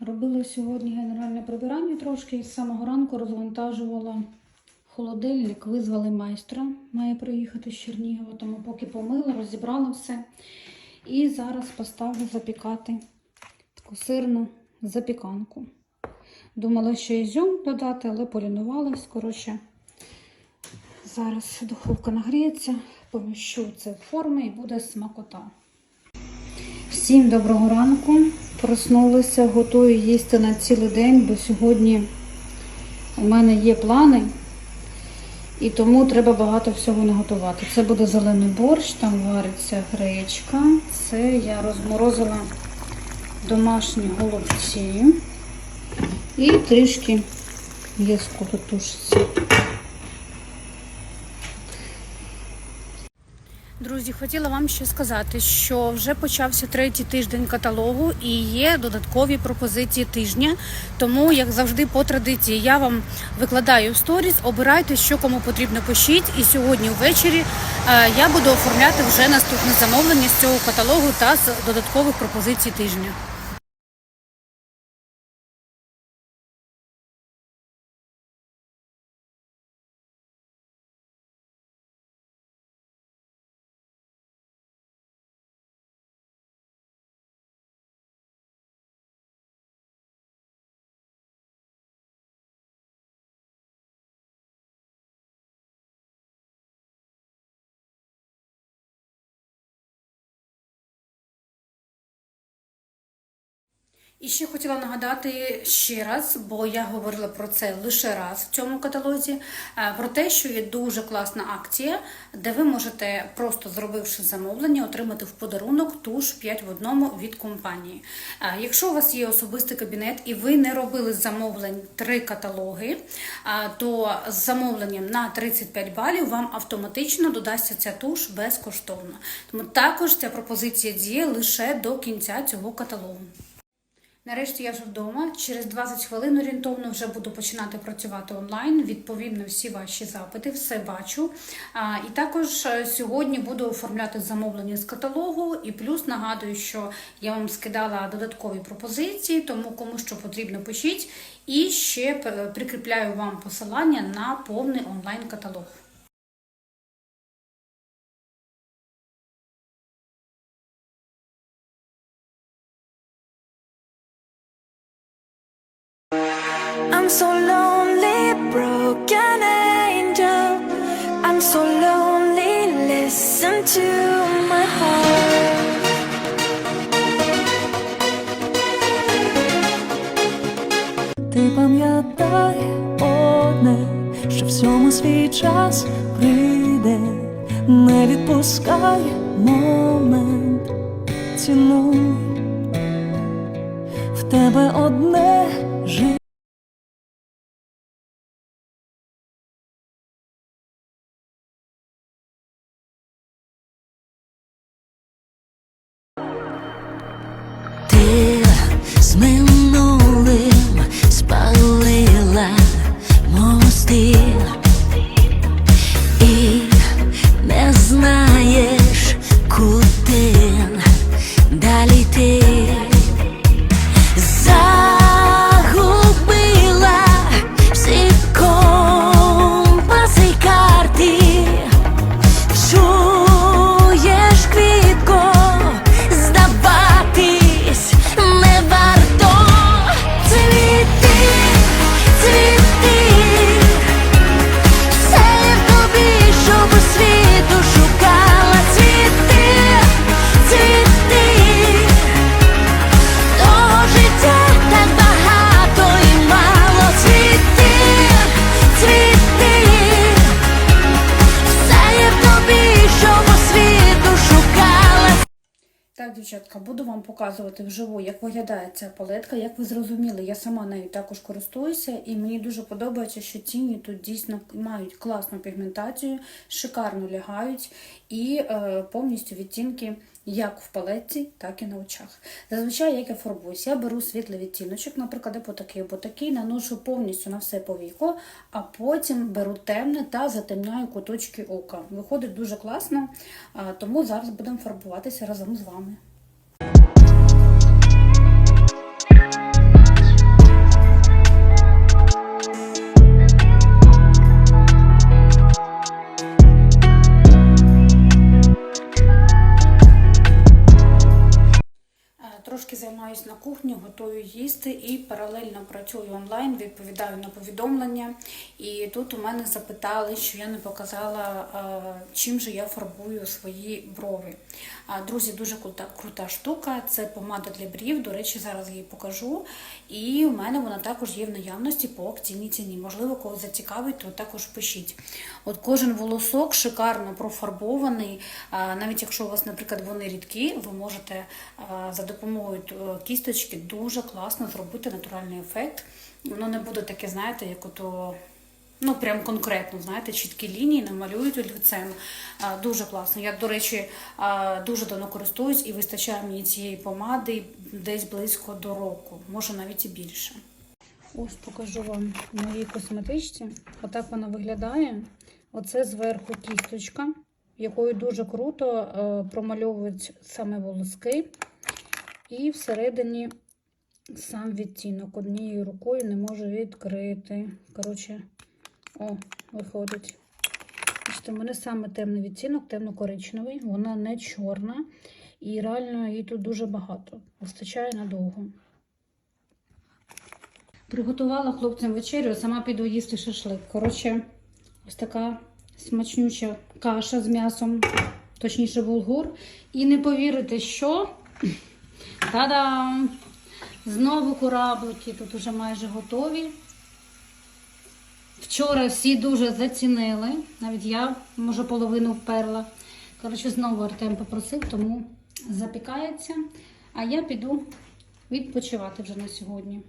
Робила сьогодні генеральне прибирання трошки і з самого ранку розвантажувала холодильник, визвали майстра, має приїхати з Чернігова, тому поки помила, розібрала все. І зараз поставлю запікати таку сирну запіканку. Думала, що ізюм додати, але полінувалась. Коротше, зараз духовка нагріється, поміщу це в форми і буде смакота. Всім доброго ранку. Проснулася, готую їсти на цілий день, бо сьогодні у мене є плани, і тому треба багато всього наготувати. Це буде зелений борщ, там вариться гречка. Це я розморозила домашні голубці і трішки єску тут Друзі, хотіла вам ще сказати, що вже почався третій тиждень каталогу і є додаткові пропозиції тижня. Тому, як завжди, по традиції, я вам викладаю в сторіс, обирайте, що кому потрібно пишіть. І сьогодні ввечері е, я буду оформляти вже наступне замовлення з цього каталогу та з додаткових пропозицій тижня. І ще хотіла нагадати ще раз, бо я говорила про це лише раз в цьому каталозі, е, про те, що є дуже класна акція, де ви можете, просто зробивши замовлення, отримати в подарунок туш 5 в одному від компанії. Е, Якщо у вас є особистий кабінет і ви не робили замовлень три каталоги, е, то з замовленням на 35 балів вам автоматично додасться ця туш безкоштовно. Тому також ця пропозиція діє лише до кінця цього каталогу. Нарешті я вже вдома. Через 20 хвилин орієнтовно вже буду починати працювати онлайн. Відповім на всі ваші запити, все бачу. І також е, сьогодні буду оформляти замовлення з каталогу. І плюс нагадую, що я вам скидала додаткові пропозиції, тому кому що потрібно пишіть. І ще е, прикріпляю вам посилання на повний онлайн I'm so lonely, broken angel. I'm so lonely, listen to my heart. Ти пам'ятай одне, що всьому свій час прийде, не відпускай момент, цінуй в тебе одне життя. Так, дівчатка, буду вам показувати вживу, як виглядає ця палетка. Як ви зрозуміли, я сама нею також користуюся, і мені дуже подобається, що тіні тут дійсно мають класну пігментацію, шикарно лягають і е, повністю відтінки як в палетці, так і на очах. Зазвичай, як я фарбуюсь, я беру світлий відтіночок, наприклад, або такий, або такий, наношу повністю на все повіко, а потім беру темне та затемняю куточки ока. Виходить дуже класно, тому зараз будемо фарбуватися разом з вами. Їсти і паралельно працюю онлайн, відповідаю на повідомлення. І тут у мене запитали, що я не показала, е, чим же я фарбую свої брови. Друзі, дуже крута, крута штука. Це помада для брів. До речі, зараз її покажу. І у мене вона також є в наявності по акційній ціні. Можливо, когось зацікавить, то також пишіть. От кожен волосок шикарно профарбований. Навіть якщо у вас, наприклад, вони рідкі, ви можете за допомогою е, кісточки дуже класно зробити натуральний ефект. Воно не буде таке, знаєте, як ото. Ну, прям конкретно, знаєте, чіткі лінії намалюють олівцем. Дуже класно. Я, до речі, дуже давно користуюсь і вистачає мені цієї помади десь близько до року, може навіть і більше. Ось покажу вам моїй косметичці. Отак вона виглядає. Оце зверху кісточка, якою дуже круто е, промальовують саме волоски. І всередині сам відтінок однією рукою не можу відкрити. Коротше, о, виходить. Бачите, у мене саме темний відтінок, темно-коричневий, вона не чорна. І реально її тут дуже багато. Вистачає надовго. Приготувала хлопцям вечерю, сама піду їсти шашлик. Коротше, ось така смачнюча каша з м'ясом, точніше булгур. І не повірите, що та-дам! Знову кораблики, тут уже майже готові. Вчора всі дуже зацінили. Навіть я, може, половину вперла. Коротше, знову Артем попросив, тому запікається. А я піду відпочивати вже на сьогодні.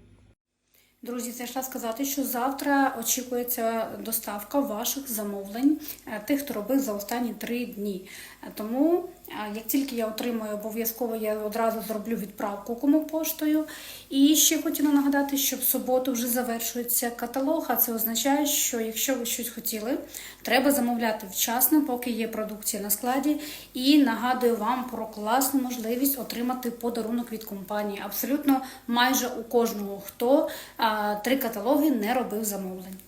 Друзі, зайшла сказати, що завтра очікується доставка ваших замовлень, е, тих, хто робив за останні три дні. Е, Тому, як тільки я отримаю, обов'язково я одразу зроблю відправку кому поштою. І ще хотіла нагадати, що в суботу вже завершується каталог, а це означає, що якщо ви щось хотіли, треба замовляти вчасно, поки є продукція на складі. І нагадую вам про класну можливість отримати подарунок від компанії. Абсолютно майже у кожного, хто три каталоги не робив замовлень.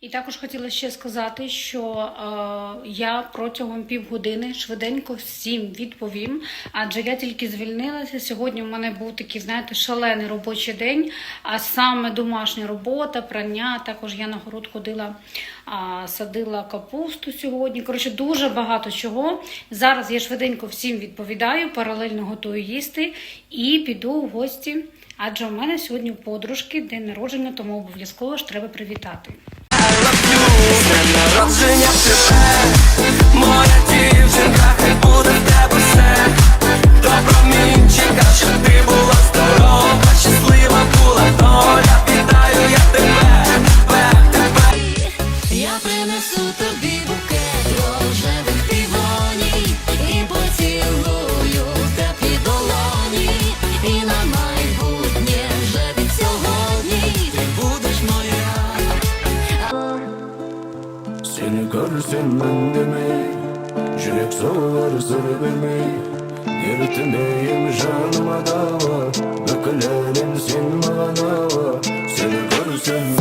І також хотіла ще сказати, що е, я протягом півгодини швиденько всім відповім, адже я тільки звільнилася. Сьогодні в мене був такий, знаєте, шалений робочий день, а саме домашня робота, прання. Також я на город ходила, а, садила капусту сьогодні. Коротше, дуже багато чого. Зараз я швиденько всім відповідаю, паралельно готую їсти і піду в гості. Адже у мене сьогодні подружки день народження, тому обов'язково ж треба привітати. Народження тебе, mendimi Жүрек соғылар зыр бермей ертімейім жаныма дауа бүкіл әлем сен маған ауа сені көрсем